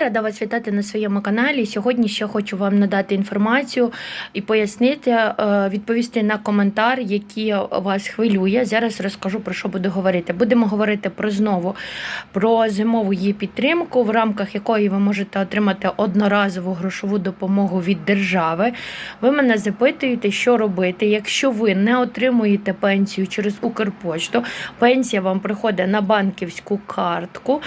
Рада вас вітати на своєму каналі. Сьогодні ще хочу вам надати інформацію і пояснити, е, відповісти на коментар, який вас хвилює. Зараз розкажу про що буду говорити. Будемо говорити про знову про зимову її підтримку, в рамках якої ви можете отримати одноразову грошову допомогу від держави. Ви мене запитуєте, що робити, якщо ви не отримуєте пенсію через Укрпошту, пенсія вам приходить на банківську картку.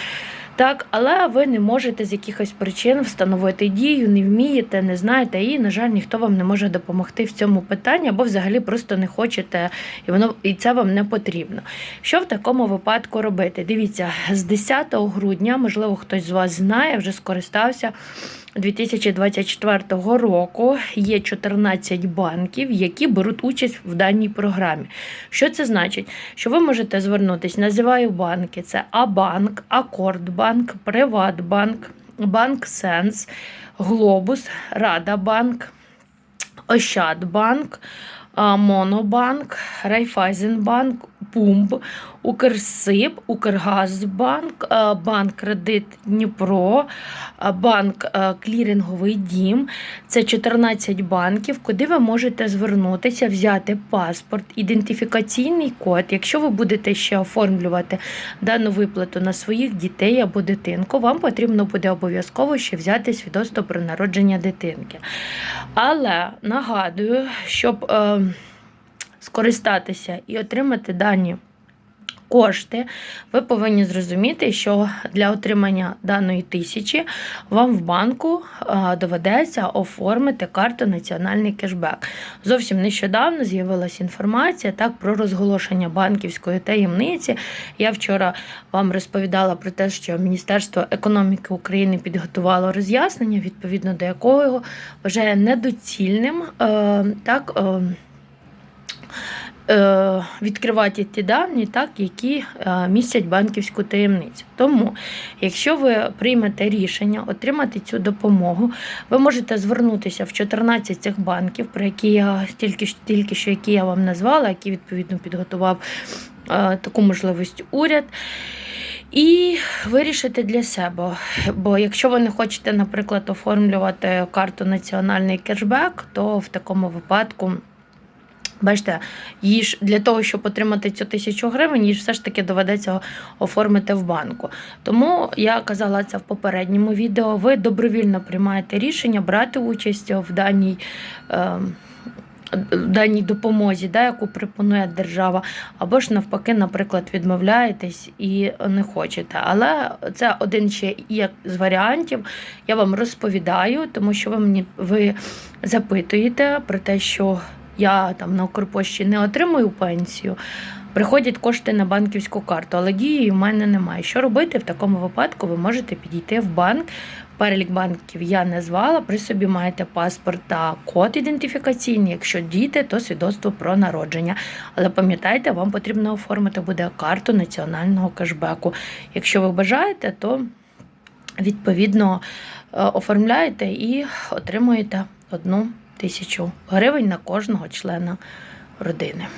Так, але ви не можете з якихось причин встановити дію, не вмієте, не знаєте, і, на жаль, ніхто вам не може допомогти в цьому питанні, або взагалі просто не хочете, і воно і це вам не потрібно. Що в такому випадку робити? Дивіться, з 10 грудня, можливо, хтось з вас знає, вже скористався. 2024 року є 14 банків, які беруть участь в даній програмі. Що це значить? Що ви можете звернутися, називаю банки: це Абанк, Акордбанк, Приватбанк, Банк Сенс, Глобус, Радабанк, Ощадбанк, Монобанк, Райфайзенбанк, Пумб, Укрсиб, Укргазбанк, Банк Кредит Дніпро, банк Кліринговий Дім. Це 14 банків, куди ви можете звернутися, взяти паспорт, ідентифікаційний код. Якщо ви будете ще оформлювати дану виплату на своїх дітей або дитинку, вам потрібно буде обов'язково ще взяти свідоцтво про народження дитинки. Але нагадую, щоб е, скористатися і отримати дані кошти, ви повинні зрозуміти, що для отримання даної тисячі вам в банку е, доведеться оформити карту Національний кешбек. Зовсім нещодавно з'явилася інформація так про розголошення банківської таємниці. Я вчора вам розповідала про те, що Міністерство економіки України підготувало роз'яснення, відповідно до якого вважає недоцільним е, так. Е, відкривати ті дані, так, які е, містять банківську таємницю. Тому, якщо ви приймете рішення отримати цю допомогу, ви можете звернутися в 14 цих банків, про які я тільки, тільки що які я вам назвала, які відповідно підготував е, таку можливість уряд. І вирішити для себе. Бо якщо ви не хочете, наприклад, оформлювати карту національний кешбек, то в такому випадку. Бачите, її ж для того, щоб отримати цю тисячу гривень, її ж все ж таки доведеться оформити в банку. Тому я казала це в попередньому відео. Ви добровільно приймаєте рішення брати участь в даній. Е, даній допомозі, да, яку пропонує держава, або ж навпаки, наприклад, відмовляєтесь і не хочете. Але це один ще як з варіантів. Я вам розповідаю, тому що ви мені ви запитуєте про те, що я там на Укрпошті не отримую пенсію. Приходять кошти на банківську карту, але дії в мене немає. Що робити в такому випадку? Ви можете підійти в банк. Перелік банків я не звала. При собі маєте паспорт та код ідентифікаційний. Якщо діти, то свідоцтво про народження. Але пам'ятайте, вам потрібно оформити буде карту національного кешбеку. Якщо ви бажаєте, то відповідно е, оформляєте і отримуєте одну тисячу гривень на кожного члена родини.